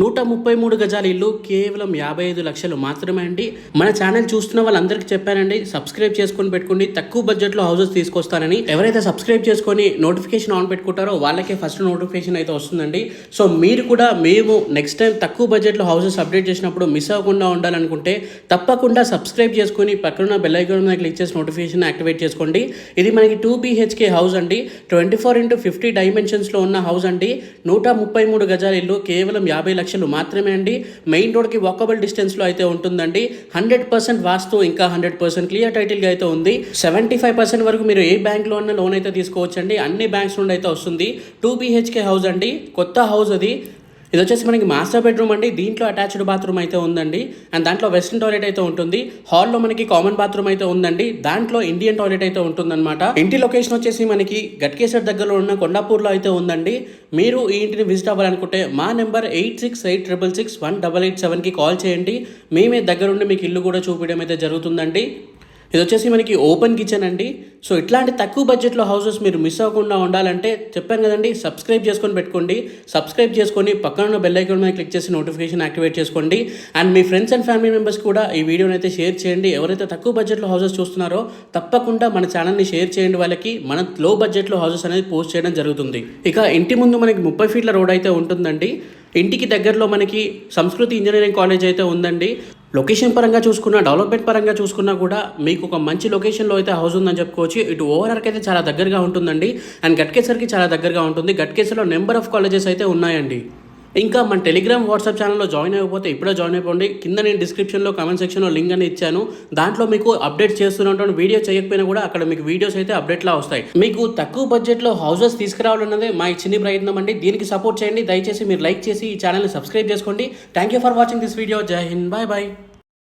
నూట ముప్పై మూడు గజాల ఇల్లు కేవలం యాభై ఐదు లక్షలు మాత్రమే అండి. మన ఛానల్ చూస్తున్న వాళ్ళందరికీ చెప్పానండి సబ్స్క్రైబ్ చేసుకొని పెట్టుకోండి తక్కువ బడ్జెట్లో హౌసెస్ తీసుకొస్తానని. ఎవరైతే సబ్స్క్రైబ్ చేసుకొని నోటిఫికేషన్ ఆన్ పెట్టుకుంటారో వాళ్ళకే ఫస్ట్ నోటిఫికేషన్ అయితే వస్తుందండి. సో మీరు కూడా మేము నెక్స్ట్ టైం తక్కువ బడ్జెట్లో హౌసెస్ అప్డేట్ చేసినప్పుడు మిస్ అవ్వకుండా ఉండాలనుకుంటే తప్పకుండా సబ్స్క్రైబ్ చేసుకొని పక్కన బెల్ ఐకాన్ మీద క్లిక్ చేసి నోటిఫికేషన్ యాక్టివేట్ చేసుకోండి. ఇది మనకి టూ బీహెచ్కే హౌస్ అండి. ట్వంటీ ఫోర్ ఇంటూ ఫిఫ్టీ డైమెన్షన్స్లో ఉన్న హౌస్ అండి. నూట ముప్పై మూడు గజాల ఇల్లు కేవలం యాభై లక్షలు మాత్రమే అండి. మెయిన్ రోడ్కి వాకబుల్ డిస్టెన్స్లో అయితే ఉంటుందండి. హండ్రెడ్ పర్సెంట్ వాస్తు ఇంకా హండ్రెడ్ పర్సెంట్ క్లియర్ టైటిల్గా అయితే ఉంది. సెవెంటీ ఫైవ్ పర్సెంట్ వరకు మీరు ఏ బ్యాంక్లో ఉన్న లోన్ అయితే తీసుకోవచ్చండి. అన్ని బ్యాంక్స్ నుండి అయితే వస్తుంది. టూ బీహెచ్కే హౌస్ అండి. కొత్త హౌస్ అది. ఇది వచ్చేసి మనకి మాస్టర్ బెడ్రూమ్ అండి. దీంట్లో అటాచ్డ్ బాత్రూమ్ అయితే ఉందండి. అండ్ దాంట్లో వెస్ట్రన్ టాయిలెట్ అయితే ఉంటుంది. హాల్లో మనకి కామన్ బాత్రూమ్ అయితే ఉందండి. దాంట్లో ఇండియన్ టాయిలెట్ అయితే ఉంటుందన్నమాట. ఇంటి లొకేషన్ వచ్చేసి మనకి గట్కేశ్వర్ దగ్గరలో ఉన్న కొండాపూర్లో అయితే ఉందండి. మీరు ఈ ఇంటిని విజిట్ అవ్వాలనుకుంటే మా number eight six eight triple six one double eight సెవెన్కి కాల్ చేయండి. మేమే దగ్గరుండి మీకు ఇల్లు కూడా చూపించడం అయితే జరుగుతుందండి. ఇది వచ్చేసి మనకి ఓపెన్ కిచెన్ అండి. సో ఇట్లాంటి తక్కువ బడ్జెట్లో హౌసెస్ మీరు మిస్ అవ్వకుండా ఉండాలంటే చెప్పాను కదండి సబ్స్క్రైబ్ చేసుకొని పెట్టుకోండి. సబ్స్క్రైబ్ చేసుకొని పక్కన ఉన్న బెల్ ఐకాన్ మీద క్లిక్ చేసి నోటిఫికేషన్ యాక్టివేట్ చేసుకోండి. అండ్ మీ ఫ్రెండ్స్ అండ్ ఫ్యామిలీ మెంబర్స్ కూడా ఈ వీడియోని అయితే షేర్ చేయండి. ఎవరైతే తక్కువ బడ్జెట్లో హౌసెస్ చూస్తున్నారో తప్పకుండా మన ఛానల్ని షేర్ చేయండి వాళ్ళకి. మన లో బడ్జెట్లో హౌసెస్ అనేది పోస్ట్ చేయడం జరుగుతుంది. ఇక ఇంటి ముందు మనకి ముప్పై ఫీట్ల రోడ్ అయితే ఉంటుందండి. ఇంటికి దగ్గరలో మనకి సంస్కృతి ఇంజనీరింగ్ కాలేజ్ అయితే ఉందండి. లొకేషన్ పరంగా చూసుకున్నా డెవలప్మెంట్ పరంగా చూసుకున్నా కూడా మీకు ఒక మంచి లొకేషన్లో అయితే హౌస్ ఉందని చెప్పుకోవచ్చు. ఇటు ఓవరాల్కి అయితే చాలా దగ్గరగా ఉంటుందండి. అండ్ గట్కేసర్కి చాలా దగ్గరగా ఉంటుంది. గట్కేసర్లో నెంబర్ ఆఫ్ కాలేజెస్ అయితే ఉన్నాయండి. ఇంకా మన టెలిగ్రామ్ వాట్సాప్ ఛానల్లో జాయిన్ అయిపోతే ఇప్పుడే జాయిన్ అయిపోండి. కింద నేను డిస్క్రిప్షన్లో కామెంట్ సెక్షన్లో లింక్ అని ఇచ్చాను. దాంట్లో మీకు అప్డేట్ చేస్తున్నటువంటి వీడియో చేయకపోయినా కూడా అక్కడ మీకు వీడియోస్ అయితే అప్డేట్లా వస్తాయి. మీకు తక్కువ బడ్జెట్లో హౌసెస్ తీసుకురావాలన్నదే మా చిన్ని ప్రయత్నం అండి. దీనికి సపోర్ట్ చేయండి. దయచేసి మీరు లైక్ చేసి ఈ ఛానల్ని సబ్స్క్రైబ్ చేసుకోండి. Thank you for watching this video Jai Hind bye bye